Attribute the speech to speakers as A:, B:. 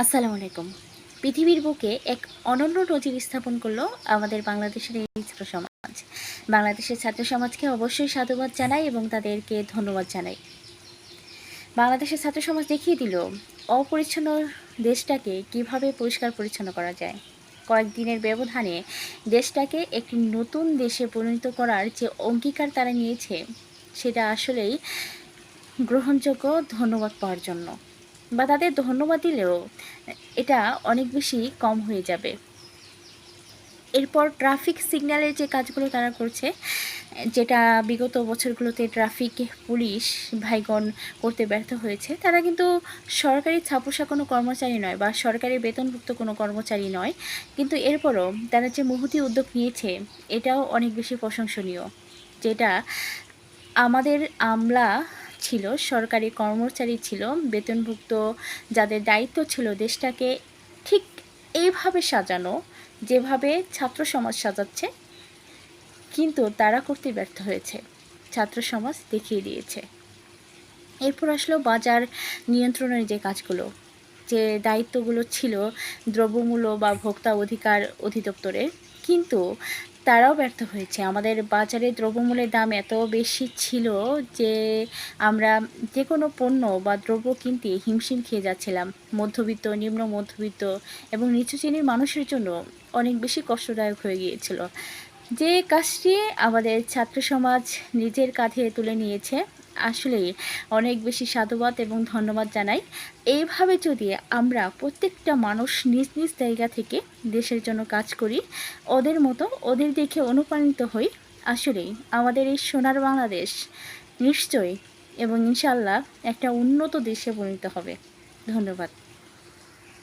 A: আসসালামু আলাইকুম। পৃথিবীর বুকে এক অনন্য নজির স্থাপন করল আমাদের বাংলাদেশের এই ছাত্র সমাজ। বাংলাদেশের ছাত্র সমাজকে অবশ্যই সাধুবাদ জানাই এবং তাদেরকে ধন্যবাদ জানাই। বাংলাদেশের ছাত্র সমাজ দেখিয়ে দিল অপরিচ্ছন্ন দেশটাকে কীভাবে পরিষ্কার পরিচ্ছন্ন করা যায়। কয়েকদিনের ব্যবধানে দেশটাকে একটি নতুন দেশে পরিণত করার যে অঙ্গীকার তারা নিয়েছে, সেটা আসলেই গ্রহণযোগ্য ধন্যবাদ পাওয়ার জন্য। বা তাদের ধন্যবাদ দিলেও এটা অনেক বেশি কম হয়ে যাবে। এরপর ট্রাফিক সিগন্যালের যে কাজগুলো তারা করছে, যেটা বিগত বছরগুলোতে ট্রাফিক পুলিশ ভাইগণ করতে ব্যর্থ হয়েছে, তারা কিন্তু সরকারি ছাপোষা কোনো কর্মচারী নয় বা সরকারি বেতনভুক্ত কোনো কর্মচারী নয়, কিন্তু এরপরও তারা যে মুহূর্তে উদ্যোগ নিয়েছে, এটাও অনেক বেশি প্রশংসনীয়। যেটা আমাদের আমলা ছিল, সরকারি কর্মচারী ছিল, বেতনভুক্ত যাদের দায়িত্ব ছিল দেশটাকে ঠিক এইভাবে সাজানো, যেভাবে ছাত্র সমাজ সাজাচ্ছে, কিন্তু তারা করতে ব্যর্থ হয়েছে, ছাত্র সমাজ দেখিয়ে দিয়েছে। এরপর আসলো বাজার নিয়ন্ত্রণের যে কাজগুলো, যে দায়িত্বগুলো ছিল দ্রব্যমূল্য বা ভোক্তা অধিকার অধিদপ্তরের, কিন্তু তারাও ব্যর্থ হয়েছে। আমাদের বাজারে দ্রব্যমূল্যের দাম এত বেশি ছিল যে আমরা যে কোনো পণ্য বা দ্রব্য কিনতে হিমশিম খেয়ে যাচ্ছিলাম। মধ্যবিত্ত, নিম্ন মধ্যবিত্ত এবং নিচু শ্রেণির মানুষের জন্য অনেক বেশি কষ্টদায়ক হয়ে গিয়েছিল। যে কাজটি আমাদের ছাত্র সমাজ নিজের কাঁধে তুলে নিয়েছে আসলেই অনেক বেশি সাধুবাদ এবং ধন্যবাদ জানাই। এইভাবে যদি আমরা প্রত্যেকটা মানুষ নিজ নিজ জায়গা থেকে দেশের জন্য কাজ করি, ওদের মতো ওদের দেখে অনুপ্রাণিত হই, আসলেই আমাদের এই সোনার বাংলাদেশ নিশ্চয়ই এবং ইনশাল্লাহ একটা উন্নত দেশে পরিণত হবে। ধন্যবাদ।